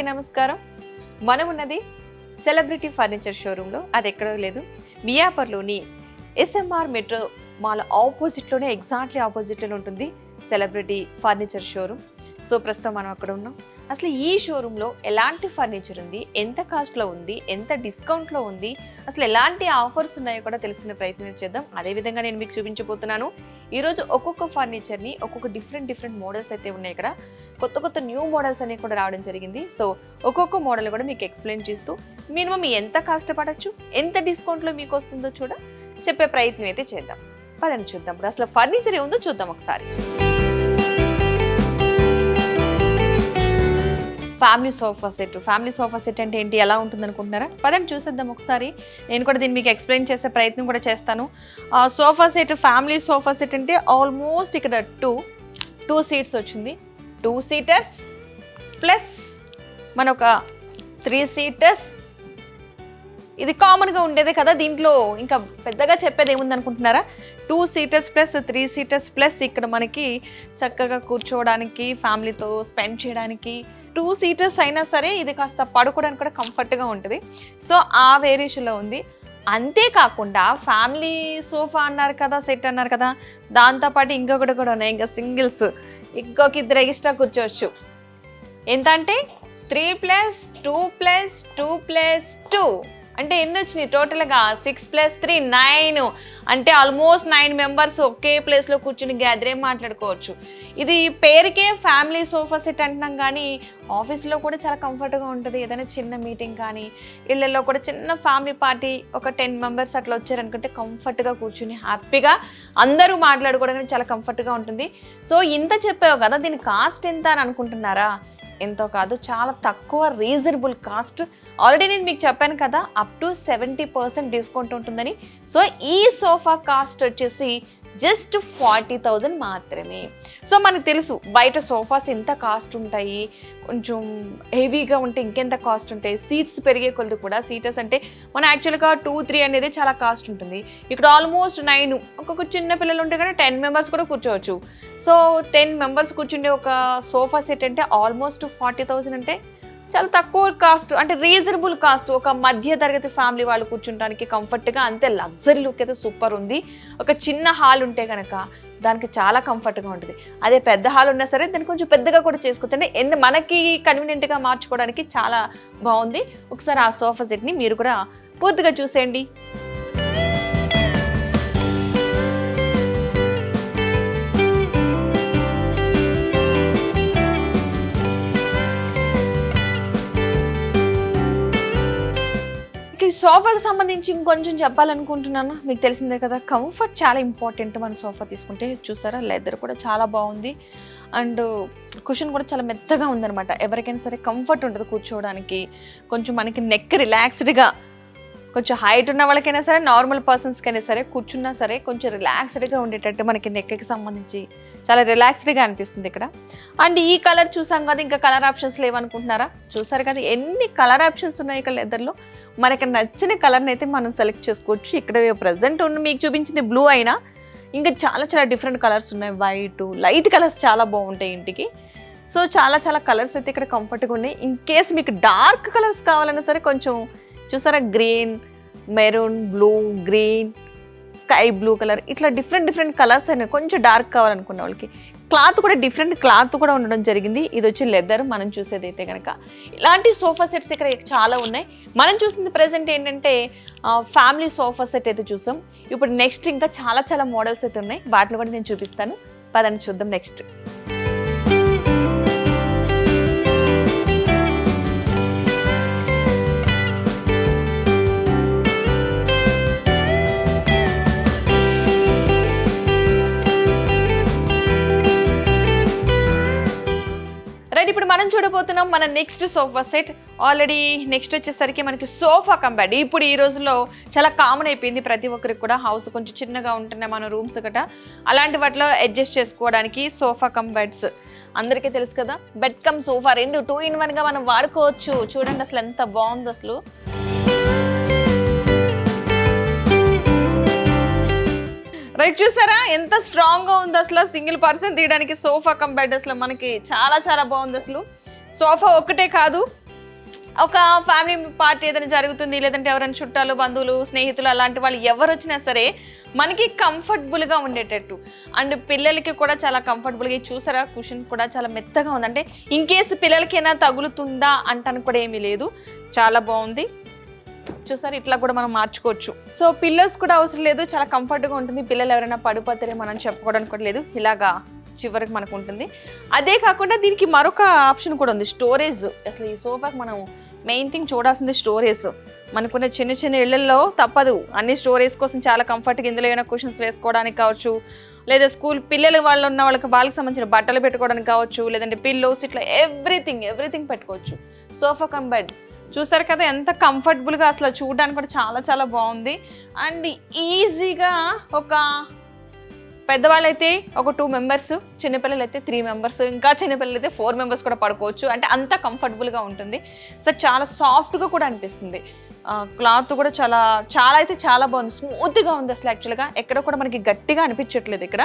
అందరికీ నమస్కారం. మనం ఉన్నది సెలబ్రిటీ ఫర్నిచర్ షోరూంలో అది ఎక్కడో లేదు. మియాపర్లోని ఎస్ఎంఆర్ మెట్రో మాల్ ఆపోజిట్లోనే ఎగ్జాక్ట్లీ ఆపోజిట్లోనే ఉంటుంది సెలబ్రిటీ ఫర్నిచర్ షోరూమ్ సో ప్రస్తుతం మనం అక్కడ ఉన్నాం. అసలు ఈ షోరూంలో ఎలాంటి ఫర్నిచర్ ఉంది? ఎంత కాస్ట్లో ఉంది? ఎంత డిస్కౌంట్లో ఉంది? అసలు ఎలాంటి ఆఫర్స్ ఉన్నాయో కూడా తెలుసుకునే ప్రయత్నం చేద్దాం. అదేవిధంగా నేను మీకు చూపించబోతున్నాను. ఈరోజు ఒక్కొక్క ఫర్నిచర్ని ఒక్కొక్క డిఫరెంట్ డిఫరెంట్ మోడల్స్ అయితే ఉన్నాయి ఇక్కడ కొత్త కొత్త న్యూ మోడల్స్ అనేవి కూడా రావడం జరిగింది. సో ఒక్కొక్క మోడల్ కూడా మీకు ఎక్స్ప్లెయిన్ చేస్తూ మినిమం ఎంత కష్టపడచ్చు ఎంత డిస్కౌంట్లో మీకు వస్తుందో చూడ చెప్పే ప్రయత్నం అయితే చేద్దాం. పదని చూద్దాం. అసలు ఫర్నిచర్ ఏముందో చూద్దాం ఒకసారి. Family sofa set. Family sofa set అంటే ఏంటి? ఎలా ఉంటుంది అనుకుంటున్నారా పదండి చూసేద్దాం ఒకసారి. నేను కూడా దీన్ని మీకు ఎక్స్ప్లెయిన్ చేసే ప్రయత్నం కూడా చేస్తాను. Sofa set family sofa set అంటే ఆల్మోస్ట్ ఇక్కడ టూ టూ సీట్స్ వచ్చింది. టూ సీటర్స్ ప్లస్ మన ఒక త్రీ సీటర్స్. ఇది కామన్గా ఉండేదే కదా దీంట్లో. ఇంకా పెద్దగా చెప్పేది ఏముంది అనుకుంటున్నారా two seaters plus three seaters plus ఇక్కడ మనకి చక్కగా కూర్చోవడానికి ఫ్యామిలీతో స్పెండ్ చేయడానికి టూ సీటర్స్ అయినా సరే ఇది కాస్త పడుకోవడానికి కూడా కంఫర్ట్గా ఉంటుంది. సో ఆ వేరియేషన్లో ఉంది. అంతేకాకుండా ఫ్యామిలీ సోఫా అన్నారు కదా సెట్ అన్నారు కదా దాంతోపాటు ఇంకొకటి కూడా ఉన్నాయి. ఇంకా సింగిల్స్. ఇంకొక ఇద్దరు ఎక్స్ట్రా కూర్చోవచ్చు. ఎంత అంటే three plus two plus two plus two. అంటే ఎన్ని వచ్చినాయి టోటల్గా సిక్స్ ప్లస్ త్రీ నైన్ అంటే ఆల్మోస్ట్ నైన్ మెంబర్స్ ఒకే ప్లేస్లో కూర్చుని గ్యాదరే మాట్లాడుకోవచ్చు. ఇది పేరుకే ఫ్యామిలీ సోఫా సెట్ అంటున్నాం కానీ ఆఫీస్లో కూడా చాలా కంఫర్ట్గా ఉంటుంది. ఏదైనా చిన్న మీటింగ్ కానీ ఇళ్ళల్లో కూడా చిన్న ఫ్యామిలీ పార్టీ ఒక టెన్ మెంబర్స్ అట్లా వచ్చారనుకుంటే కంఫర్ట్గా కూర్చుని హ్యాపీగా అందరూ మాట్లాడుకోవడానికి చాలా కంఫర్ట్గా ఉంటుంది. సో ఇంత చెప్పావు కదా దీని కాస్ట్ ఎంత అని అనుకుంటున్నారా? ఎంతో కాదు చాలా తక్కువ రీజనబుల్ కాస్ట్. ఆల్రెడీ నేను మీకు చెప్పాను కదా up to seventy percent discount ఉంటుందని. సో ఈ సోఫా కాస్ట్ వచ్చేసి జస్ట్ ఫార్టీ థౌజండ్ మాత్రమే. సో మనకు తెలుసు బయట సోఫాస్ ఎంత కాస్ట్ ఉంటాయి? కొంచెం హెవీగా ఉంటే ఇంకెంత కాస్ట్ ఉంటాయి? సీట్స్ పెరిగే కొలది కూడా సీటర్స్ అంటే మన యాక్చువల్గా టూ త్రీ అనేది చాలా కాస్ట్ ఉంటుంది. ఇక్కడ ఆల్మోస్ట్ నైన్ ఒక్కొక్క చిన్న పిల్లలు ఉంటే కానీ టెన్ మెంబర్స్ కూడా కూర్చోవచ్చు. సో టెన్ మెంబర్స్ కూర్చుండే ఒక సోఫా సెట్ అంటే ఆల్మోస్ట్ ఫార్టీ థౌజండ్ అంటే చాలా తక్కువ కాస్ట్ అంటే రీజనబుల్ కాస్ట్ ఒక మధ్య తరగతి ఫ్యామిలీ వాళ్ళు కూర్చుంటానికి కంఫర్ట్గా అంతే లగ్జరీ లుక్ అయితే సూపర్ ఉంది. ఒక చిన్న హాల్ ఉంటే కనుక దానికి చాలా కంఫర్ట్గా ఉంటుంది. అదే పెద్ద హాల్ ఉన్నా సరే దాన్ని కొంచెం పెద్దగా కూడా చేసుకోవచ్చు అంటే ఎందు మనకి కన్వీనియంట్గా మార్చుకోవడానికి చాలా బాగుంది. ఒకసారి ఆ సోఫా సెట్ని మీరు కూడా పూర్తిగా చూసేయండి. ఇక ఈ సోఫాకి సంబంధించి ఇంకొంచెం చెప్పాలనుకుంటున్నాను? మీకు తెలిసిందే కదా కంఫర్ట్ చాలా ఇంపార్టెంట్ మన సోఫా తీసుకుంటే. చూసారా లెదర్ కూడా చాలా బాగుంది. అండ్ కుషన్ కూడా చాలా మెత్తగా ఉందన్నమాట. ఎవరికైనా సరే కంఫర్ట్ ఉంటుంది కూర్చోవడానికి. కొంచెం మనకి నెక్ రిలాక్స్డ్గా కొంచెం హైట్ ఉన్న వాళ్ళకైనా సరే నార్మల్ పర్సన్స్కైనా సరే కూర్చున్నా సరే కొంచెం రిలాక్స్డ్గా ఉండేటట్టు మనకి నెక్కి సంబంధించి చాలా రిలాక్స్డ్గా అనిపిస్తుంది ఇక్కడ. అండ్ ఈ కలర్ చూసాం కదా ఇంకా కలర్ ఆప్షన్స్ లేవనుకుంటున్నారా? చూసారు కదా ఎన్ని కలర్ ఆప్షన్స్ ఉన్నాయి ఇక్కడ లెదర్లో మనకి నచ్చిన కలర్ని అయితే మనం సెలెక్ట్ చేసుకోవచ్చు. ఇక్కడ ప్రజెంట్ ఉన్న మీకు చూపించింది బ్లూ అయినా. ఇంకా చాలా చాలా డిఫరెంట్ కలర్స్ ఉన్నాయి. వైట్ లైట్ కలర్స్ చాలా బాగుంటాయి ఇంటికి. సో చాలా చాలా కలర్స్ అయితే ఇక్కడ కంఫర్ట్గా ఉన్నాయి. ఇన్ కేస్ మీకు డార్క్ కలర్స్ కావాలన్నా సరే కొంచెం చూసారా green maroon blue green sky blue colour ఇట్లా డిఫరెంట్ డిఫరెంట్ కలర్స్ అయినా కొంచెం డార్క్ కావాలనుకున్న వాళ్ళకి. క్లాత్ కూడా డిఫరెంట్ క్లాత్ కూడా ఉండడం జరిగింది. ఇది వచ్చి లెదర్ మనం చూసేది అయితే కనుక ఇలాంటి సోఫా సెట్స్ ఇక్కడ చాలా ఉన్నాయి. మనం చూసింది ప్రజెంట్ ఏంటంటే ఫ్యామిలీ సోఫా సెట్ అయితే చూసాం. ఇప్పుడు నెక్స్ట్ ఇంకా చాలా చాలా మోడల్స్ అయితే ఉన్నాయి. వాటిని కూడా నేను చూపిస్తాను. పదండి చూద్దాం నెక్స్ట్ మనం చూడబోతున్నాం మన next sofa set already next వచ్చేసరికి మనకి సోఫా కంబెడ్ ఇప్పుడు ఈ రోజుల్లో చాలా కామన్ అయిపోయింది ప్రతి ఒక్కరికి కూడా. హౌస్ కొంచెం చిన్నగా ఉంటున్నాయి మన రూమ్స్ గట. అలాంటి వాటిలో అడ్జస్ట్ చేసుకోవడానికి సోఫా కమ్ బెడ్స్ అందరికీ తెలుసు కదా? బెడ్ కమ్ సోఫా రెండు టూ ఇన్ వన్గా మనం వాడుకోవచ్చు. చూడండి అసలు ఎంత బాగుంది అసలు. రైట్ చూసారా? ఎంత స్ట్రాంగ్గా ఉంది అసలు సింగిల్ పర్సన్. తీయడానికి సోఫా కమ్ అసలు మనకి చాలా చాలా బాగుంది అసలు. సోఫా ఒక్కటే కాదు ఒక ఫ్యామిలీ పార్టీ ఏదైనా జరుగుతుంది లేదంటే ఎవరైనా చుట్టాలు బంధువులు స్నేహితులు అలాంటి వాళ్ళు ఎవరు వచ్చినా సరే మనకి కంఫర్టబుల్గా ఉండేటట్టు. అండ్ పిల్లలకి కూడా చాలా కంఫర్టబుల్గా చూసారా? కుషన్ కూడా చాలా మెత్తగా ఉంది. అంటే ఇన్ కేసు పిల్లలకైనా తగులుతుందా అంటాను కూడా ఏమీ లేదు. చాలా బాగుంది. చూసారు? ఇట్లా కూడా మనం మార్చుకోవచ్చు. సో పిల్లర్స్ కూడా అవసరం లేదు. చాలా కంఫర్ట్గా ఉంటుంది. పిల్లలు ఎవరైనా పడిపోతారే మనం చెప్పుకోవడానికి కూడా లేదు. ఇలాగా చివరికి మనకు ఉంటుంది. అదే కాకుండా దీనికి మరొక ఆప్షన్ కూడా ఉంది. స్టోరేజ్. అసలు ఈ సోఫాకి మనం మెయిన్ థింగ్ చూడాల్సింది స్టోరేజ్. మనకున్న చిన్న చిన్న ఇళ్ళలో తప్పదు. అన్ని స్టోరేజ్ కోసం చాలా కంఫర్ట్గా ఇందులో ఏమైనా క్వశ్చన్స్ వేసుకోవడానికి కావచ్చు. లేదా స్కూల్ పిల్లలు వాళ్ళు ఉన్న వాళ్ళకి వాళ్ళకి సంబంధించిన బట్టలు పెట్టుకోవడానికి కావచ్చు. లేదంటే పిల్లోస్ ఇట్లా ఎవ్రీథింగ్ ఎవ్రీథింగ్ పెట్టుకోవచ్చు. Sofa come bed. చూసారు కదా ఎంత కంఫర్టబుల్గా అసలు చూడడానికి కూడా చాలా చాలా బాగుంది. అండ్ ఈజీగా ఒక పెద్దవాళ్ళు అయితే ఒక టూ మెంబర్స్ చిన్నపిల్లలు అయితే త్రీ మెంబర్స్ ఇంకా చిన్నపిల్లలు అయితే ఫోర్ మెంబర్స్ కూడా పడుకోవచ్చు. అంటే అంత కంఫర్టబుల్గా ఉంటుంది. సో చాలా సాఫ్ట్గా కూడా అనిపిస్తుంది. క్లాత్ కూడా చాలా చాలా అయితే చాలా బాగుంది. స్మూత్గా ఉంది అసలు యాక్చువల్గా. ఎక్కడ కూడా మనకి గట్టిగా అనిపించట్లేదు ఇక్కడ.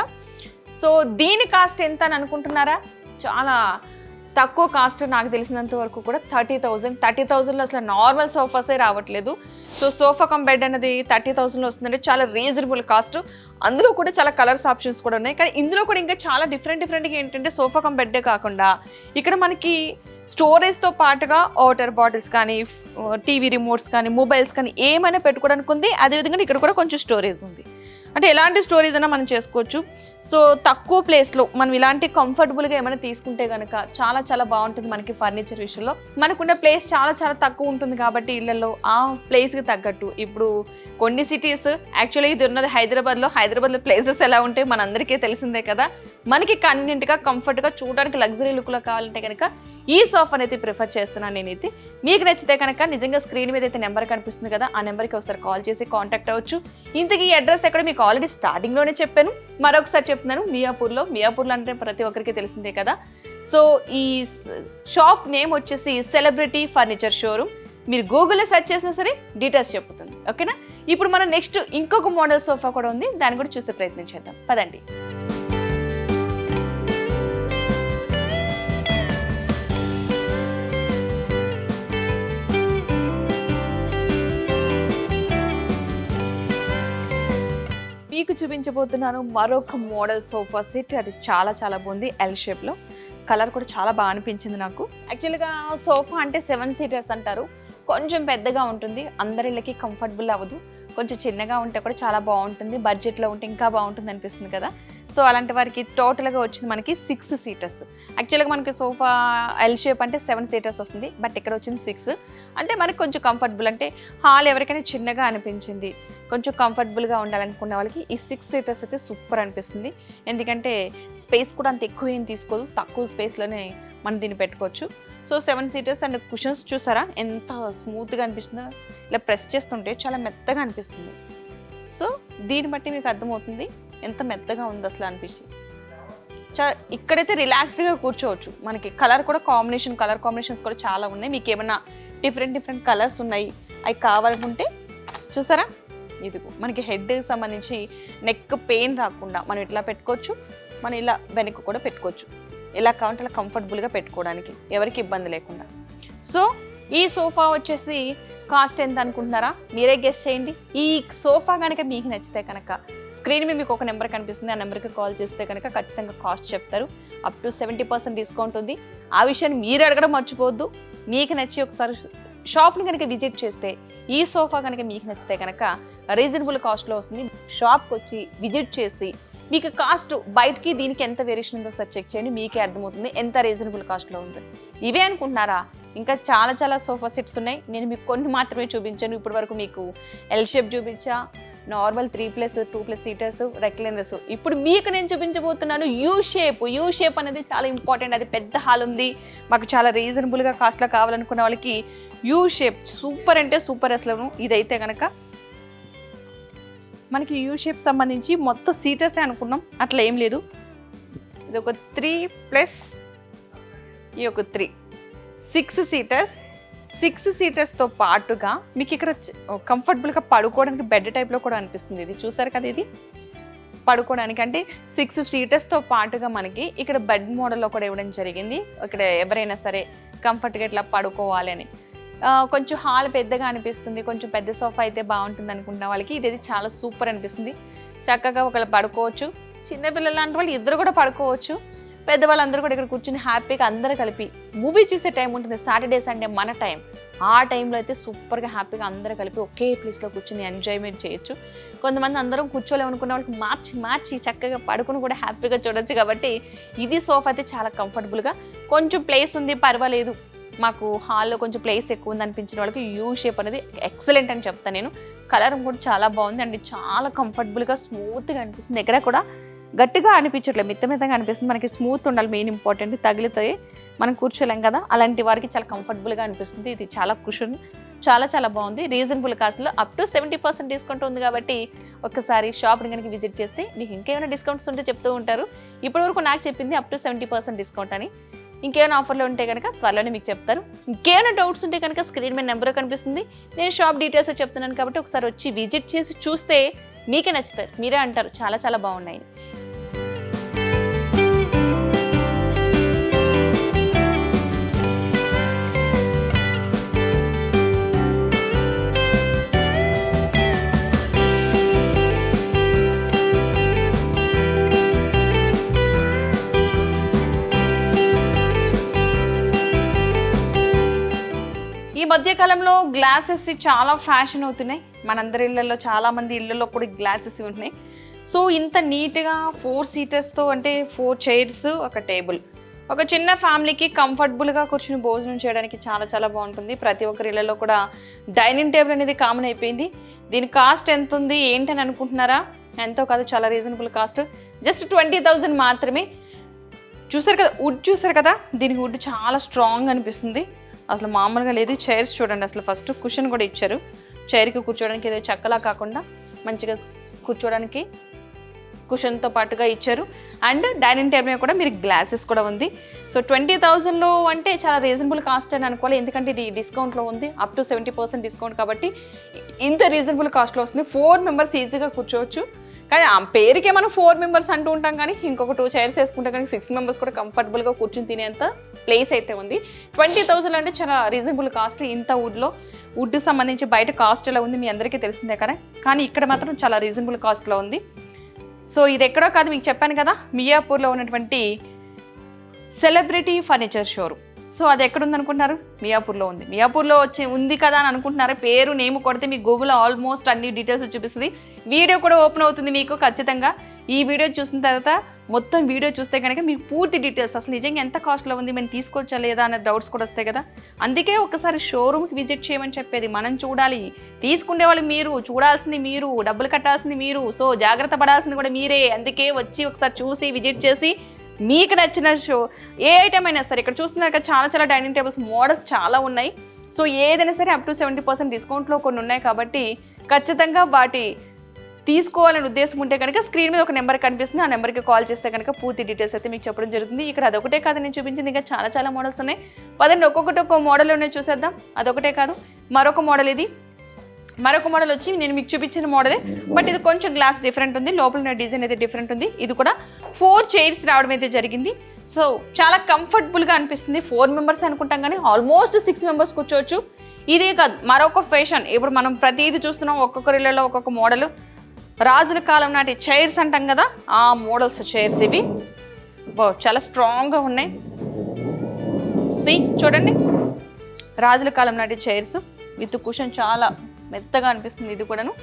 సో దీని కాస్ట్ ఎంత అని అనుకుంటున్నారా? చాలా తక్కువ కాస్ట్ నాకు తెలిసినంత వరకు కూడా థర్టీ థౌజండ్ థర్టీ థౌజండ్లో అసలు నార్మల్ సోఫాసే రావట్లేదు. సో సోఫా కమ్ బెడ్ అనేది థర్టీ థౌజండ్లో వస్తుందంటే చాలా రీజనబుల్ కాస్ట్ అందులో కూడా చాలా కలర్స్ ఆప్షన్స్ కూడా ఉన్నాయి. కానీ ఇందులో కూడా ఇంకా చాలా డిఫరెంట్ డిఫరెంట్గా ఏంటంటే సోఫా కమ్ బెడ్డే కాకుండా ఇక్కడ మనకి స్టోరేజ్తో పాటుగా వాటర్ బాటిల్స్ కానీ టీవీ రిమోట్స్ కానీ మొబైల్స్ కానీ ఏమైనా పెట్టుకోవడానికి ఉంది. అదేవిధంగా ఇక్కడ కూడా కొంచెం స్టోరేజ్ ఉంది. అంటే ఎలాంటి స్టోరీస్ అయినా మనం చేసుకోవచ్చు. సో తక్కువ ప్లేస్లో మనం ఇలాంటి కంఫర్టబుల్గా ఏమైనా తీసుకుంటే కనుక చాలా చాలా బాగుంటుంది మనకి ఫర్నిచర్ విషయంలో. మనకున్న ప్లేస్ చాలా చాలా తక్కువ ఉంటుంది కాబట్టి ఇళ్ళలో ఆ ప్లేస్కి తగ్గట్టు. ఇప్పుడు కొన్ని సిటీస్ యాక్చువల్లీ ఇది ఉన్నది హైదరాబాద్లో. హైదరాబాద్లో ప్లేసెస్ ఎలా ఉంటాయి మనందరికీ తెలిసిందే కదా. మనకి కన్వీనియంట్గా కంఫర్ట్గా చూడడానికి లగ్జరీ లుక్లో కావాలంటే కనుక ఈ సోఫా అయితే ప్రిఫర్ చేస్తున్నాను నేనైతే. మీకు నచ్చితే కనుక నిజంగా స్క్రీన్ మీద అయితే నెంబర్ కనిపిస్తుంది కదా ఆ నెంబర్కి ఒకసారి కాల్ చేసి కాంటాక్ట్ అవ్వచ్చు. ఇంతకీ ఈ అడ్రస్ ఎక్కడ? మీకు ఆల్రెడీ స్టార్టింగ్లోనే చెప్పాను. మరొకసారి చెప్తున్నాను మియాపూర్లో. మియాపూర్లో అంటే ప్రతి ఒక్కరికి తెలిసిందే కదా. సో ఈ షాప్ నేమ్ వచ్చేసి సెలబ్రిటీ ఫర్నిచర్ షోరూమ్ మీరు గూగుల్లో సెర్చ్ చేసినా సరే డీటెయిల్స్ చెప్తుంది ఓకేనా? ఇప్పుడు మనం నెక్స్ట్ ఇంకొక మోడల్ సోఫా కూడా ఉంది. దాన్ని కూడా చూసే ప్రయత్నం చేద్దాం. పదండి. మీకు చూపించబోతున్నాను మరొక మోడల్ సోఫా సెట్. అది చాలా చాలా బాగుంది. ఎల్ షేప్లో కలర్ కూడా చాలా బాగా అనిపించింది నాకు. యాక్చువల్గా సోఫా అంటే సెవెన్ సీటర్స్ అంటారు. కొంచెం పెద్దగా ఉంటుంది. అందరిళ్ళకి కంఫర్టబుల్ అవ్వదు. కొంచెం చిన్నగా ఉంటే కూడా చాలా బాగుంటుంది. బడ్జెట్లో ఉంటే ఇంకా బాగుంటుంది అనిపిస్తుంది కదా. సో అలాంటి వారికి టోటల్గా వచ్చింది మనకి సిక్స్ సీటర్స్. యాక్చువల్గా మనకి సోఫా ఎల్ షేప్ అంటే సెవెన్ సీటర్స్ వస్తుంది బట్ ఇక్కడ వచ్చింది సిక్స్. అంటే మనకి కొంచెం కంఫర్టబుల్ అంటే హాల్ ఎవరికైనా చిన్నగా అనిపించింది కొంచెం కంఫర్టబుల్గా ఉండాలనుకున్న వాళ్ళకి ఈ సిక్స్ సీటర్స్ అయితే సూపర్ అనిపిస్తుంది. ఎందుకంటే స్పేస్ కూడా అంత ఎక్కువ ఏం తీసుకోదు తక్కువ స్పేస్లోనే మనం దీన్ని పెట్టుకోవచ్చు. So seven seaters and cushions చూసారా? ఎంత స్మూత్గా అనిపిస్తుందో ఇలా ప్రెస్ చేస్తుంటే చాలా మెత్తగా అనిపిస్తుంది. సో దీన్ని బట్టి మీకు అర్థమవుతుంది ఎంత మెత్తగా ఉంది అసలు అనిపించి. చా ఇక్కడైతే రిలాక్స్డ్గా కూర్చోవచ్చు. మనకి కలర్ కూడా కాంబినేషన్ కలర్ కాంబినేషన్స్ కూడా చాలా ఉన్నాయి. మీకు ఏమైనా డిఫరెంట్ డిఫరెంట్ కలర్స్ ఉన్నాయి అవి కావాలనుకుంటే చూసారా? ఇదిగో మనకి హెడ్ సంబంధించి నెక్ పెయిన్ రాకుండా మనం ఇట్లా పెట్టుకోవచ్చు. మనం ఇలా వెనక్కి కూడా పెట్టుకోవచ్చు. ఎలా కావాలంటే అలా కంఫర్టబుల్గా పెట్టుకోవడానికి ఎవరికి ఇబ్బంది లేకుండా. సో ఈ సోఫా వచ్చేసి కాస్ట్ ఎంత అనుకుంటున్నారా? మీరే గెస్ట్ చేయండి. ఈ సోఫా కనుక మీకు నచ్చితే కనుక స్క్రీన్ మీద మీకు ఒక నెంబర్ కనిపిస్తుంది. ఆ నెంబర్కి కాల్ చేస్తే కనుక ఖచ్చితంగా కాస్ట్ చెప్తారు. Up to seventy percent discount ఉంది. ఆ విషయాన్ని మీరు అడగడం మర్చిపోవద్దు. మీకు నచ్చి ఒకసారి షాప్ని కనుక విజిట్ చేస్తే ఈ సోఫా కనుక మీకు నచ్చితే కనుక రీజనబుల్ కాస్ట్లో వస్తుంది. షాప్కి వచ్చి విజిట్ చేసి మీకు కాస్ట్ బయటికి దీనికి ఎంత వేరియేషన్ ఉందో ఒకసారి చెక్ చేయండి. మీకే అర్థమవుతుంది ఎంత రీజనబుల్ కాస్ట్లో ఉంది. ఇవే అనుకుంటున్నారా? ఇంకా చాలా చాలా సోఫా సెట్స్ ఉన్నాయి. నేను మీకు కొన్ని మాత్రమే చూపించాను. ఇప్పటి వరకు మీకు ఎల్ షేప్ చూపించా normal three plus two plus seaters recliners. ఇప్పుడు మీకు నేను చూపించబోతున్నాను యూ షేప్. యూ షేప్ అనేది చాలా ఇంపార్టెంట్. అది పెద్ద హాల్ ఉంది. మాకు చాలా రీజనబుల్గా కాస్ట్లో కావాలనుకున్న వాళ్ళకి యూ షేప్ సూపర్ అంటే సూపర్ అసలు. ఇదైతే కనుక మనకి యూ షేప్ సంబంధించి మొత్తం సీటర్సే అనుకున్నాం. అట్లా ఏం లేదు. ఇది ఒక త్రీ ప్లస్ ఈ ఒక త్రీ. సిక్స్ సీటర్స్ సిక్స్ సీటర్స్తో పాటుగా మీకు ఇక్కడ కంఫర్టబుల్గా పడుకోవడానికి బెడ్ టైప్లో కూడా అనిపిస్తుంది. ఇది చూసారు కదా ఇది? పడుకోవడానికి అంటే సిక్స్ సీటర్స్తో పాటుగా మనకి ఇక్కడ బెడ్ మోడల్లో కూడా ఇవ్వడం జరిగింది. ఇక్కడ ఎవరైనా సరే కంఫర్ట్గా ఇట్లా పడుకోవాలి అని. కొంచెం హాల్ పెద్దగా అనిపిస్తుంది. కొంచెం పెద్ద సోఫా అయితే బాగుంటుంది అనుకుంటున్న వాళ్ళకి. ఇది చాలా సూపర్ అనిపిస్తుంది. చక్కగా ఒకళ్ళు పడుకోవచ్చు. చిన్నపిల్లలు లాంటి వాళ్ళు ఇద్దరు కూడా పడుకోవచ్చు. పెద్దవాళ్ళందరూ కూడా ఇక్కడ కూర్చుని హ్యాపీగా అందరూ కలిపి మూవీ చూసే టైం ఉంటుంది. సాటర్డే సండే మన టైం. ఆ టైంలో అయితే సూపర్గా హ్యాపీగా అందరూ కలిపి ఒకే ప్లేస్లో కూర్చుని ఎంజాయ్మెంట్ చేయొచ్చు. కొంతమంది అందరం కూర్చోలేమనుకున్న వాళ్ళకి మార్చి మార్చి చక్కగా పడుకుని కూడా హ్యాపీగా చూడొచ్చు కాబట్టి ఇది సోఫా అయితే చాలా కంఫర్టబుల్గా. కొంచెం ప్లేస్ ఉంది పర్వాలేదు. మాకు హాల్లో కొంచెం ప్లేస్ ఎక్కువ ఉంది అనిపించిన వాళ్ళకి యూ షేప్ అనేది ఎక్సలెంట్ అని చెప్తాను నేను. కలర్ కూడా చాలా బాగుంది అండ్. చాలా కంఫర్టబుల్గా స్మూత్గా అనిపిస్తుంది. ఎక్కడ కూడా గట్టిగా అనిపించట్లేదు. మిత్త మిత్తగా అనిపిస్తుంది. మనకి స్మూత్ ఉండాలి. మెయిన్ ఇంపార్టెంట్ తగిలితే మనం కూర్చోలేం కదా? అలాంటి వారికి చాలా కంఫర్టబుల్గా అనిపిస్తుంది. ఇది చాలా కుషన్ చాలా చాలా బాగుంది. రీజనబుల్ కాస్ట్లో up to seventy percent discount ఉంది కాబట్టి ఒకసారి షాప్ని కనుక విజిట్ చేస్తే మీకు ఇంకేమైనా డిస్కౌంట్స్ ఉంటే చెప్తూ ఉంటారు. ఇప్పటివరకు నాకు చెప్పింది up to seventy percent discount అని. ఇంకేమైనా ఆఫర్లు ఉంటే కనుక త్వరలోనే మీకు చెప్తారు. ఇంకేమైనా డౌట్స్ ఉంటే కనుక స్క్రీన్ మీద నెంబర్ కనిపిస్తుంది. నేను షాప్ డీటెయిల్స్ చెప్తున్నాను కాబట్టి ఒకసారి వచ్చి విజిట్ చేసి చూస్తే మీకే నచ్చుతారు మీరే అంటారు. చాలా చాలా బాగున్నాయి. మధ్యకాలంలో గ్లాసెస్ చాలా ఫ్యాషన్ అవుతున్నాయి. మనందరి ఇళ్ళల్లో చాలా మంది ఇళ్ళల్లో కూడా గ్లాసెస్ ఉంటున్నాయి. సో ఇంత నీట్గా ఫోర్ సీటర్స్తో అంటే ఫోర్ చైర్స్ ఒక టేబుల్. ఒక చిన్న ఫ్యామిలీకి కంఫర్టబుల్గా కూర్చుని భోజనం చేయడానికి చాలా చాలా బాగుంటుంది. ప్రతి ఒక్కరి ఇళ్ళలో కూడా డైనింగ్ టేబుల్ అనేది కామన్ అయిపోయింది. దీని కాస్ట్ ఎంత ఉంది ఏంటని అనుకుంటున్నారా? ఎంతో కాదు చాలా reasonable cost. Just twenty thousand మాత్రమే. చూసారు కదా వుడ్ చూసారు కదా? దీనికి వుడ్ చాలా స్ట్రాంగ్ అనిపిస్తుంది. అసలు మామూలుగా లేదు. చైర్స్ చూడండి అసలు ఫస్ట్ కుషన్ కూడా ఇచ్చారు. చైర్కి కూర్చోడానికి ఏదో చక్కలా కాకుండా మంచిగా కూర్చోడానికి కుషన్తో పాటుగా ఇచ్చారు. అండ్ డైనింగ్ టేబుల్ మీద కూడా మీరు గ్లాసెస్ కూడా ఉంది. సో ట్వంటీ థౌజండ్లో అంటే చాలా రీజనబుల్ కాస్ట్ అని అనుకోవాలి. ఎందుకంటే ఇది డిస్కౌంట్లో ఉంది. Up to seventy percent discount కాబట్టి ఇంత రీజనబుల్ కాస్ట్లో వస్తుంది. ఫోర్ మెంబర్స్ ఈజీగా కూర్చోవచ్చు. కానీ ఆ పేరుకే మనం ఫోర్ మెంబర్స్ అంటూ ఉంటాం కానీ ఇంకొక టూ చైర్స్ వేసుకుంటే కానీ సిక్స్ మెంబర్స్ కూడా కంఫర్టబుల్గా కూర్చుని తినేంత ప్లేస్ అయితే ఉంది. ట్వంటీ థౌసండ్ అంటే చాలా రీజనబుల్ కాస్ట్ ఇంత వుడ్లో. వుడ్ సంబంధించి బయట కాస్ట్ ఎలా ఉంది మీ అందరికీ తెలిసిందే కదా? కానీ ఇక్కడ మాత్రం చాలా రీజనబుల్ కాస్ట్లో ఉంది. సో ఇది ఎక్కడో కాదు మీకు చెప్పాను కదా మియాపూర్లో ఉన్నటువంటి సెలబ్రిటీ ఫర్నిచర్ షోరూమ్ సో అది ఎక్కడ మియాపూర్లో ఉంది. మియాపూర్లో వచ్చి ఉంది కదా అని అనుకుంటున్నారు? పేరు నేమ్ కొడితే మీకు గూగుల్లో ఆల్మోస్ట్ అన్ని డీటెయిల్స్ చూపిస్తుంది. వీడియో కూడా ఓపెన్ అవుతుంది మీకు ఖచ్చితంగా. ఈ వీడియో చూసిన తర్వాత మొత్తం వీడియో చూస్తే కనుక మీకు పూర్తి డీటెయిల్స్ అసలు నిజంగా ఎంత కాస్ట్లో ఉంది మేము తీసుకోవచ్చా లేదా అనే డౌట్స్ కూడా వస్తాయి కదా. అందుకే ఒకసారి షోరూమ్కి విజిట్ చేయమని చెప్పేది. మనం చూడాలి. తీసుకునే వాళ్ళు మీరు చూడాల్సింది మీరు డబ్బులు కట్టాల్సింది మీరు. సో జాగ్రత్త పడాల్సింది కూడా మీరే. అందుకే వచ్చి ఒకసారి చూసి విజిట్ చేసి మీకు నచ్చిన షో ఏ ఐటమ్ అయినా సరే ఇక్కడ చూస్తున్నారు కదా చాలా చాలా డైనింగ్ టేబుల్స్ మోడల్స్ చాలా ఉన్నాయి. సో ఏదైనా సరే అప్ టు సెవెంటీ పర్సెంట్ డిస్కౌంట్లో కొన్ని ఉన్నాయి కాబట్టి ఖచ్చితంగా వాటి తీసుకోవాలని ఉద్దేశం ఉంటే కనుక స్క్రీన్ మీద ఒక నెంబర్ కనిపిస్తుంది. ఆ నెంబర్కి కాల్ చేస్తే కనుక పూర్తి డీటెయిల్స్ అయితే మీకు చెప్పడం జరుగుతుంది. ఇక్కడ అదొకటే కాదు నేను చూపించింది ఇంకా చాలా చాలా మోడల్స్ ఉన్నాయి. పదండి ఒక్కొక్కటి ఒక్కో మోడల్ ఉన్నాయి చూసేద్దాం. అదొకటే కాదు మరొక మోడల్ ఇది. మరొక మోడల్ వచ్చి నేను మీకు చూపించిన మోడలే బట్ ఇది కొంచెం గ్లాస్ డిఫరెంట్ ఉంది. లోపల డిజైన్ అయితే డిఫరెంట్ ఉంది. ఇది కూడా ఫోర్ చైర్స్ రావడం అయితే జరిగింది. సో చాలా కంఫర్టబుల్గా అనిపిస్తుంది. ఫోర్ మెంబర్స్ అనుకుంటాం కానీ ఆల్మోస్ట్ సిక్స్ మెంబర్స్ కూర్చోవచ్చు. ఇదే కాదు మరొక ఫ్యాషన్ ఇప్పుడు మనం ప్రతిదీ చూస్తున్నాం. ఒక్కొక్కరి ఇళ్ళలో ఒక్కొక్క మోడల్ రాజుల కాలం నాటి చైర్స్ అంటాం కదా ఆ మోడల్స్ చైర్స్ ఇవి. చాలా స్ట్రాంగ్గా ఉన్నాయి. సి చూడండి. రాజుల కాలం నాటి చైర్స్ విత్ కుషన్ చాలా మెత్తగా అనిపిస్తుంది ఇది కూడాను.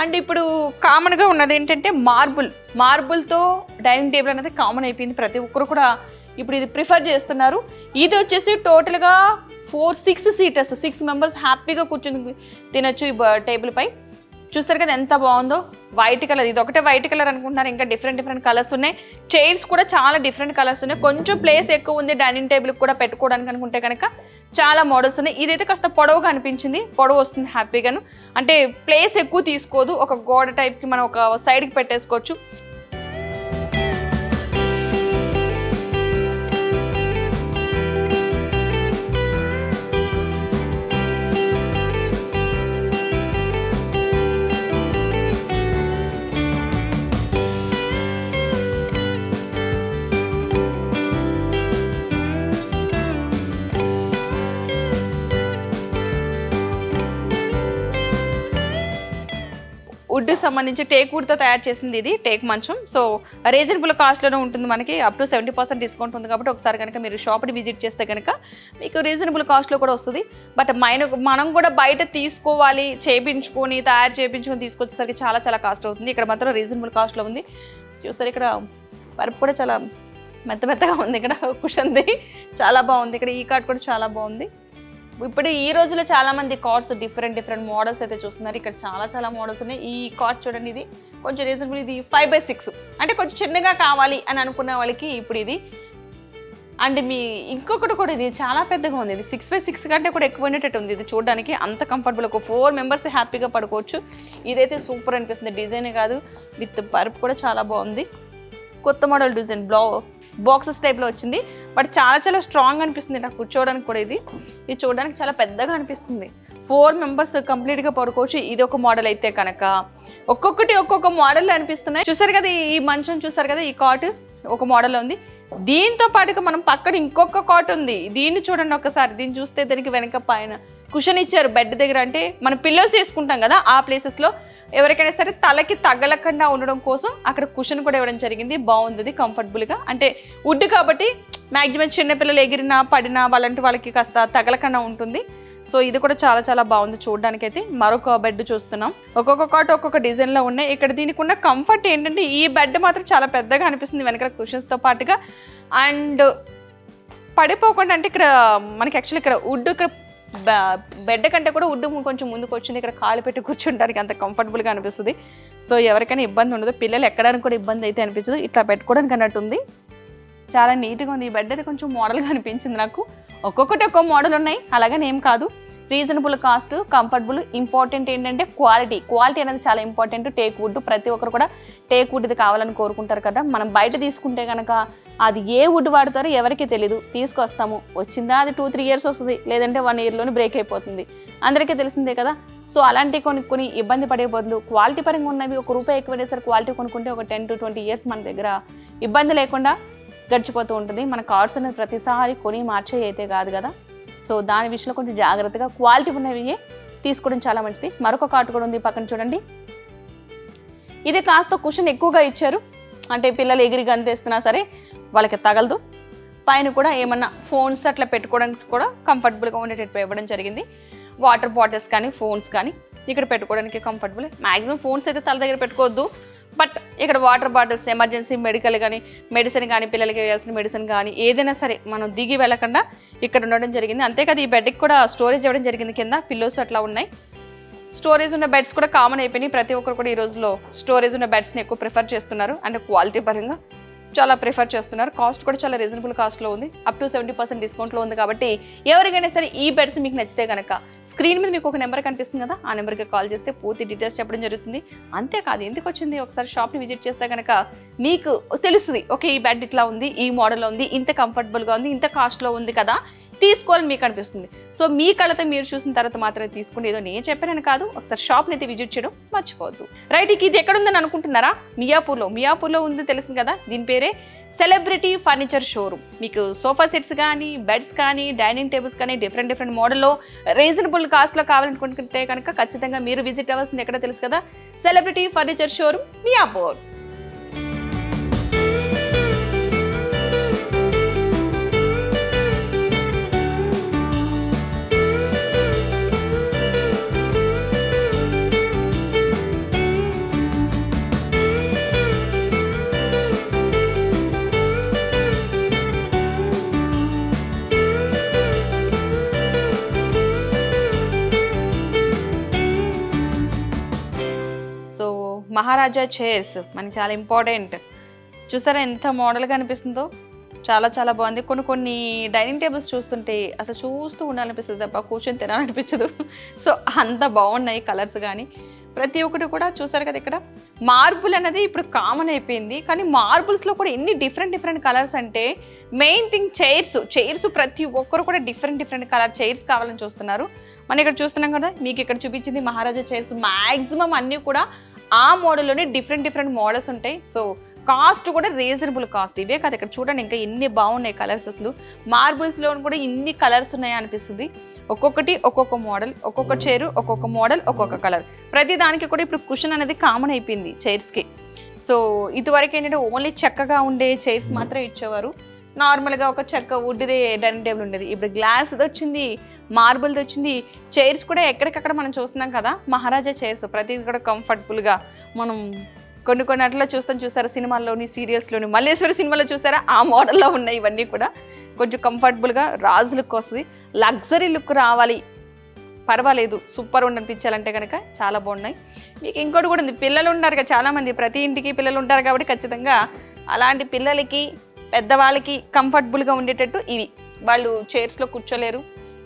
అండ్ ఇప్పుడు కామన్గా ఉన్నది ఏంటంటే మార్బుల్. మార్బుల్తో డైనింగ్ టేబుల్ అనేది కామన్ అయిపోయింది ప్రతి ఒక్కరు కూడా ఇప్పుడు ఇది ప్రిఫర్ చేస్తున్నారు. ఇది వచ్చేసి టోటల్గా four six seaters six members హ్యాపీగా కూర్చొని తినొచ్చు ఈ టేబుల్ పై. చూస్తారు కదా ఎంత బాగుందో? వైట్ కలర్ ఇది ఒకటే వైట్ కలర్ అనుకుంటున్నారు. ఇంకా డిఫరెంట్ డిఫరెంట్ కలర్స్ ఉన్నాయి. చైర్స్ కూడా చాలా డిఫరెంట్ కలర్స్ ఉన్నాయి. కొంచెం ప్లేస్ ఎక్కువ ఉంది డైనింగ్ టేబుల్ కూడా పెట్టుకోవడానికి అనుకుంటే కనుక చాలా మోడల్స్ ఉన్నాయి. ఇదైతే కాస్త పొడవుగా అనిపించింది. పొడవు వస్తుంది హ్యాపీగాను. అంటే ప్లేస్ ఎక్కువ తీసుకోదు. ఒక గోడ టైప్కి మనం ఒక సైడ్కి పెట్టేసుకోవచ్చు. వుడ్ సంబంధించి టేక్ వుడ్తో తయారు చేసింది ఇది టేక్ మంచం. సో రీజనబుల్ కాస్ట్లోనే ఉంటుంది మనకి up to seventy percent discount ఉంది కాబట్టి ఒకసారి కనుక మీరు షాప్ని విజిట్ చేస్తే కనుక మీకు రీజనబుల్ కాస్ట్లో కూడా వస్తుంది. బట్ మైన మనం కూడా బయట తీసుకోవాలి చేపించుకొని తయారు చేయించుకొని తీసుకొచ్చేసరికి చాలా చాలా కాస్ట్ అవుతుంది. ఇక్కడ మాత్రం రీజనబుల్ కాస్ట్లో ఉంది. చూస్తారు ఇక్కడ పరుపు కూడా చాలా మెత్త మెత్తగా ఉంది. ఇక్కడ కుషన్ది చాలా బాగుంది. ఇక్కడ ఈ కార్డ్ కూడా చాలా బాగుంది. ఇప్పుడు ఈ రోజుల్లో చాలా మంది కార్డ్స్ డిఫరెంట్ డిఫరెంట్ మోడల్స్ అయితే చూస్తున్నారు. ఇక్కడ చాలా చాలా మోడల్స్ ఉన్నాయి. ఈ కార్డ్ చూడండి ఇది. కొంచెం రీజనబుల్ ఇది ఫైవ్ బై సిక్స్ అంటే కొంచెం చిన్నగా కావాలి అని అనుకున్న వాళ్ళకి ఇప్పుడు ఇది. అండ్ మీ ఇంకొకటి కూడా ఇది చాలా పెద్దగా ఉంది. ఇది సిక్స్ బై సిక్స్ కంటే కూడా ఎక్కువ ఉండేటట్టు ఉంది. ఇది చూడడానికి అంత కంఫర్టబుల్ ఒక ఫోర్ మెంబర్స్ హ్యాపీగా పడుకోవచ్చు. ఇదైతే సూపర్ అనిపిస్తుంది. డిజైనే కాదు. విత్ పరుపు కూడా చాలా బాగుంది. కొత్త మోడల్ డిజైన్ బ్లౌ బాక్సెస్ టైప్లో వచ్చింది. బట్ చాలా చాలా స్ట్రాంగ్ అనిపిస్తుంది నాకు కూర్చోవడానికి కూడా ఇది. ఇది చూడడానికి చాలా పెద్దగా అనిపిస్తుంది. ఫోర్ మెంబర్స్ కంప్లీట్గా పడుకోవచ్చు. ఇది ఒక మోడల్ అయితే కనుక. ఒక్కొక్కటి ఒక్కొక్క మోడల్ అనిపిస్తున్నాయి. చూసారు కదా ఈ మంచం చూసారు కదా ఈ కాట్ ఒక మోడల్ ఉంది. దీంతో పాటుగా మనం పక్కన ఇంకొక కాట్ ఉంది. దీన్ని చూడండి ఒకసారి. దీన్ని చూస్తే దానికి వెనక పైన కుషన్ ఇచ్చారు. బెడ్ దగ్గర అంటే మనం పిల్లోస్ వేసుకుంటాం కదా ఆ ప్లేసెస్లో ఎవరికైనా సరే తలకి తగలకుండా ఉండడం కోసం అక్కడ కుషన్ కూడా ఇవ్వడం జరిగింది. బాగుంది అది కంఫర్టబుల్గా అంటే వుడ్ కాబట్టి మ్యాక్సిమం చిన్నపిల్లలు ఎగిరినా పడినా వాళ్ళంటి వాళ్ళకి కాస్త తగలకుండా ఉంటుంది. సో ఇది కూడా చాలా చాలా బాగుంది చూడడానికి అయితే మరొక బెడ్ చూస్తున్నాం. ఒక్కొక్క కాట్ ఒక్కొక్క డిజైన్లో ఉన్నాయి. ఇక్కడ దీనికి ఉన్న కంఫర్ట్ ఏంటంటే ఈ బెడ్ మాత్రం చాలా పెద్దగా అనిపిస్తుంది వెనకాల కుషన్స్తో పాటుగా. అండ్ పడిపోకుండా అంటే ఇక్కడ మనకి యాక్చువల్లీ ఇక్కడ వుడ్ బెడ్ కంటే కూడా ఉడ్డు కొంచెం ముందుకు వచ్చింది. ఇక్కడ కాలు పెట్టి కూర్చుంటానికి అంత కంఫర్టబుల్గా అనిపిస్తుంది. సో ఎవరికైనా ఇబ్బంది ఉండదు. పిల్లలు ఎక్కడానికి కూడా ఇబ్బంది అయితే అనిపించదు. ఇట్లా పెట్టుకోవడానికి అన్నట్టు ఉంది. చాలా నీట్గా ఉంది. ఈ బెడ్ అయితే కొంచెం మోడల్గా అనిపించింది నాకు. ఒక్కొక్కటి ఒక్కో మోడల్ ఉన్నాయి. అలాగని ఏం కాదు. రీజనబుల్ కాస్ట్ కంఫర్టబుల్ ఇంపార్టెంట్ ఏంటంటే క్వాలిటీ క్వాలిటీ అనేది చాలా ఇంపార్టెంట్ టేక్ వుడ్ ప్రతి ఒక్కరు కూడా టేక్ వుడ్ ఇది కావాలని కోరుకుంటారు కదా. మనం బయట తీసుకుంటే కనుక అది ఏ వుడ్ వాడతారో ఎవరికి తెలీదు. తీసుకొస్తాము. వచ్చిందా? అది టూ త్రీ ఇయర్స్ వస్తుంది. లేదంటే వన్ ఇయర్లోనే బ్రేక్ అయిపోతుంది. అందరికీ తెలిసిందే కదా. సో అలాంటి కొన్ని కొన్ని ఇబ్బంది పడే బదులు క్వాలిటీ పరంగా ఉన్నవి ఒక రూపాయి ఎక్కువ సరే క్వాలిటీ కొనుక్కుంటే ఒక టెన్ టు ట్వంటీ ఇయర్స్ మన దగ్గర ఇబ్బంది లేకుండా గడిచిపోతూ ఉంటుంది. మన కార్డ్స్ అనేది ప్రతిసారి కొని మార్చే అయితే కాదు కదా. సో దాని విషయంలో కొంచెం జాగ్రత్తగా క్వాలిటీ ఉన్నవి తీసుకోవడం చాలా మంచిది. మరొక కార్డు కూడా ఉంది పక్కన చూడండి. ఇది కాస్త కుషన్ ఎక్కువగా ఇచ్చారు. అంటే పిల్లలు ఎగిరి గంతేస్తున్నా సరే వాళ్ళకి తగలదు. పైన కూడా ఏమన్నా ఫోన్స్ అట్లా పెట్టుకోవడానికి కూడా కంఫర్టబుల్గా ఉండేటట్టు ఇవ్వడం జరిగింది. వాటర్ బాటిల్స్ కానీ ఫోన్స్ కానీ ఇక్కడ పెట్టుకోవడానికి కంఫర్టబుల్ మ్యాక్సిమం ఫోన్స్ అయితే తల దగ్గర పెట్టుకోవద్దు. బట్ ఇక్కడ వాటర్ బాటిల్స్ ఎమర్జెన్సీ మెడికల్ కానీ మెడిసిన్ కానీ పిల్లలకి వేయాల్సిన మెడిసిన్ కానీ ఏదైనా సరే మనం దిగి వెళ్ళకుండా ఇక్కడ ఉండడం జరిగింది. అంతేకాదు ఈ బెడ్కి కూడా స్టోరేజ్ ఇవ్వడం జరిగింది. కింద పిల్లోస్ అట్లా ఉన్నాయి. స్టోరేజ్ ఉన్న బెడ్స్ కూడా కామన్ అయిపోయినాయి. ప్రతి ఒక్కరు కూడా ఈ రోజులో స్టోరేజ్ ఉన్న బెడ్స్ని ఎక్కువ ప్రిఫర్ చేస్తున్నారు. అంటే క్వాలిటీ పరంగా చాలా ప్రిఫర్ చేస్తున్నారు. కాస్ట్ కూడా చాలా రీజనబుల్ కాస్ట్లో ఉంది. అప్ టు సెవెంటీ పర్సెంట్ డిస్కౌంట్లో ఉంది కాబట్టి ఎవరికైనా సరే ఈ బెడ్స్ మీకు నచ్చితే కనుక స్క్రీన్ మీద మీకు ఒక నెంబర్ కనిపిస్తుంది కదా ఆ నెంబర్కి కాల్ చేస్తే పూర్తి డీటెయిల్స్ చెప్పడం జరుగుతుంది. అంతేకాదు ఎందుకు వచ్చింది? ఒకసారి షాప్ని విజిట్ చేస్తే కనుక మీకు తెలుస్తుంది ఓకే ఈ బెడ్ ఇట్లా ఉంది ఈ మోడల్ ఉంది ఇంత కంఫర్టబుల్గా ఉంది ఇంత కాస్ట్లో ఉంది కదా. తీసుకోవాలని మీకు అనిపిస్తుంది. సో మీ కళ్ళతో మీరు చూసిన తర్వాత మాత్రమే తీసుకుని ఏదో నేను చెప్పానని కాదు ఒకసారి షాప్ని అయితే విజిట్ చేయడం మర్చిపోవద్దు. రైట్ ఇక ఇది ఎక్కడుందని అనుకుంటున్నారా? మియాపూర్లో. మియాపూర్లో ఉంది తెలుసు కదా దీని పేరే సెలబ్రిటీ ఫర్నిచర్ షోరూమ్. మీకు సోఫా సెట్స్ కానీ బెడ్స్ కానీ డైనింగ్ టేబుల్స్ కానీ డిఫరెంట్ డిఫరెంట్ మోడల్లో రీజనబుల్ కాస్ట్లో కావాలనుకుంటే కనుక ఖచ్చితంగా మీరు విజిట్ అవ్వాల్సింది ఎక్కడ తెలుసు కదా celebrity furniture showroom Miyapur. Raja chairs మనకి చాలా ఇంపార్టెంట్. చూసారా ఎంత మోడల్గా అనిపిస్తుందో? చాలా చాలా బాగుంది. కొన్ని కొన్ని డైనింగ్ టేబుల్స్ చూస్తుంటే అసలు చూస్తూ ఉండాలనిపిస్తుంది తప్ప కూర్చొని తినాలనిపించదు. సో అంత బాగున్నాయి కలర్స్ కానీ ప్రతి ఒక్కటి కూడా చూసారు కదా ఇక్కడ? మార్బుల్ అనేది ఇప్పుడు కామన్ అయిపోయింది. కానీ మార్బుల్స్లో కూడా ఎన్ని డిఫరెంట్ డిఫరెంట్ కలర్స్ అంటే మెయిన్ థింగ్ చైర్స్ చైర్స్ ప్రతి ఒక్కరు కూడా డిఫరెంట్ డిఫరెంట్ కలర్ చైర్స్ కావాలని చూస్తున్నారు. మనం ఇక్కడ చూస్తున్నాం కదా మీకు ఇక్కడ చూపించింది మహారాజా చైర్స్ మ్యాక్సిమం అన్నీ కూడా ఆ మోడల్లోనే డిఫరెంట్ డిఫరెంట్ మోడల్స్ ఉంటాయి. సో కాస్ట్ కూడా రీజనబుల్ కాస్ట్ ఇవే కాదు ఇక్కడ చూడండి ఇంకా ఎన్ని బాగున్నాయి కలర్స్ అసలు. మార్బుల్స్లో కూడా ఇన్ని కలర్స్ ఉన్నాయి అనిపిస్తుంది. ఒక్కొక్కటి ఒక్కొక్క మోడల్ ఒక్కొక్క చైర్ ఒక్కొక్క మోడల్ ఒక్కొక్క కలర్ ప్రతి దానికి కూడా ఇప్పుడు కుషన్ అనేది కామన్ అయిపోయింది చైర్స్కి సో ఇదివరకు ఏంటంటే ఓన్లీ చెక్కగా ఉండే చైర్స్ మాత్రం ఇచ్చేవారు. నార్మల్గా ఒక చెక్క వుడ్దే డైనింగ్ టేబుల్ ఉండేది. ఇప్పుడు గ్లాస్ది వచ్చింది మార్బుల్ది వచ్చింది చైర్స్ కూడా ఎక్కడికక్కడ మనం చూస్తున్నాం కదా మహారాజా చైర్స్ ప్రతిది కూడా కంఫర్టబుల్గా మనం కొన్ని కొన్ని అట్లా చూస్తాం చూసారా సినిమాల్లోని సీరియల్స్లోని మల్లేశ్వరి సినిమాలో చూసారా ఆ మోడల్లో ఉన్నాయి ఇవన్నీ కూడా. కొంచెం కంఫర్టబుల్గా రాజు లుక్ వస్తుంది. లగ్జరీ లుక్ రావాలి. పర్వాలేదు సూపర్ ఉండనిపించాలంటే కనుక చాలా బాగున్నాయి. మీకు ఇంకోటి కూడా ఉంది పిల్లలు ఉన్నారు కదా చాలామంది ప్రతి ఇంటికి పిల్లలు ఉంటారు కాబట్టి ఖచ్చితంగా అలాంటి పిల్లలకి పెద్దవాళ్ళకి కంఫర్టబుల్గా ఉండేటట్టు ఇవి వాళ్ళు చైర్స్లో కూర్చోలేరు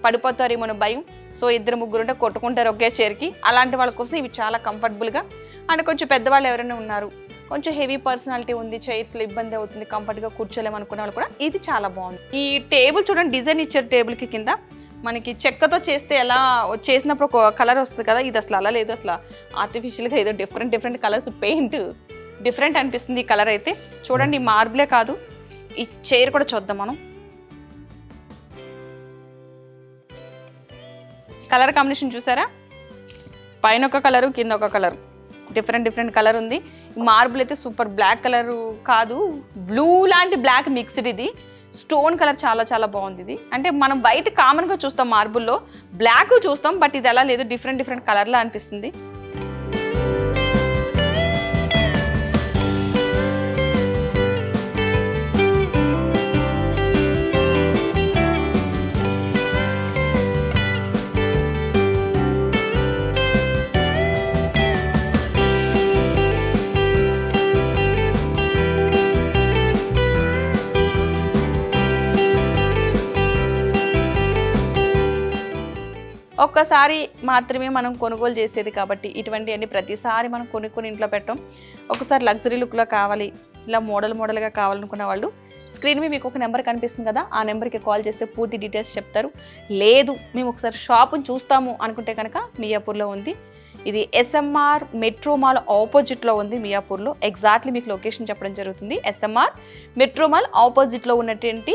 పడిపోతారేమో భయం. సో ఇద్దరు ముగ్గురు ఉంటే కొట్టుకుంటారు ఒకే చైర్కి. అలాంటి వాళ్ళ కోసం ఇవి చాలా కంఫర్టబుల్గా. అండ్ కొంచెం పెద్దవాళ్ళు ఎవరైనా ఉన్నారు కొంచెం హెవీ పర్సనాలిటీ ఉంది చైర్స్లో ఇబ్బంది అవుతుంది కంఫర్ట్గా కూర్చోలేము అనుకునే వాళ్ళు కూడా ఇది చాలా బాగుంది. ఈ టేబుల్ చూడండి డిజైన్ ఇచ్చారు టేబుల్కి కింద. మనకి చెక్కతో చేస్తే ఎలా చేసినప్పుడు ఒక కలర్ వస్తుంది కదా ఇది అసలు అలా లేదు అసలు ఆర్టిఫిషియల్గా ఏదో different different colours paint different అనిపిస్తుంది ఈ కలర్ అయితే. చూడండి మార్బులే కాదు. ఈ చైర్ కూడా చూద్దాం మనం. కలర్ కాంబినేషన్ చూసారా? పైన ఒక కలరు కింద ఒక కలర్ డిఫరెంట్ డిఫరెంట్ కలర్ ఉంది. మార్బుల్ అయితే సూపర్ బ్లాక్ కలర్ కాదు. బ్లూ లాంటి బ్లాక్ మిక్స్డ్ ఇది. స్టోన్ కలర్ చాలా చాలా బాగుంది ఇది. అంటే మనం బయట కామన్గా చూస్తాం మార్బుల్లో బ్లాక్ చూస్తాం బట్ ఇది ఎలా లేదు. డిఫరెంట్ డిఫరెంట్ కలర్లో అనిపిస్తుంది. ఒక్కసారి మాత్రమే మనం కొనుగోలు చేసేది కాబట్టి ఇటువంటి అన్ని ప్రతిసారి మనం కొనుక్కొని ఇంట్లో పెట్టాం ఒకసారి లగ్జరీ లుక్లో కావాలి ఇలా మోడల్ మోడల్గా కావాలనుకున్న వాళ్ళు స్క్రీన్ మీద మీకు ఒక నెంబర్ కనిపిస్తుంది కదా ఆ నెంబర్కి కాల్ చేస్తే పూర్తి డీటెయిల్స్ చెప్తారు. లేదు మేము ఒకసారి షాపుని చూస్తాము అనుకుంటే కనుక మియాపూర్లో ఉంది. ఇది ఎస్ఎంఆర్ మెట్రో మాల్ ఆపోజిట్లో ఉంది మియాపూర్లో. ఎగ్జాక్ట్లీ మీకు లొకేషన్ చెప్పడం జరుగుతుంది. ఎస్ఎంఆర్ మెట్రో మాల్ ఆపోజిట్లో ఉన్నటువంటి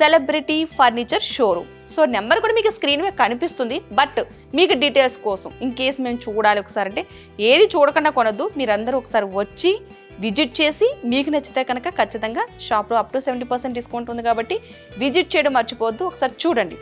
celebrity furniture showroom so number కూడా మీకు స్క్రీన్ మీద కనిపిస్తుంది బట్ మీకు డీటెయిల్స్ కోసం ఇన్ కేసు మేము చూడాలి ఒకసారి అంటే ఏది చూడకుండా కొనొద్దు. మీరందరూ ఒకసారి వచ్చి విజిట్ చేసి మీకు నచ్చితే కనుక ఖచ్చితంగా షాప్లో up to seventy percent discount ఉంది కాబట్టి విజిట్ చేయడం మర్చిపోవద్దు. ఒకసారి చూడండి.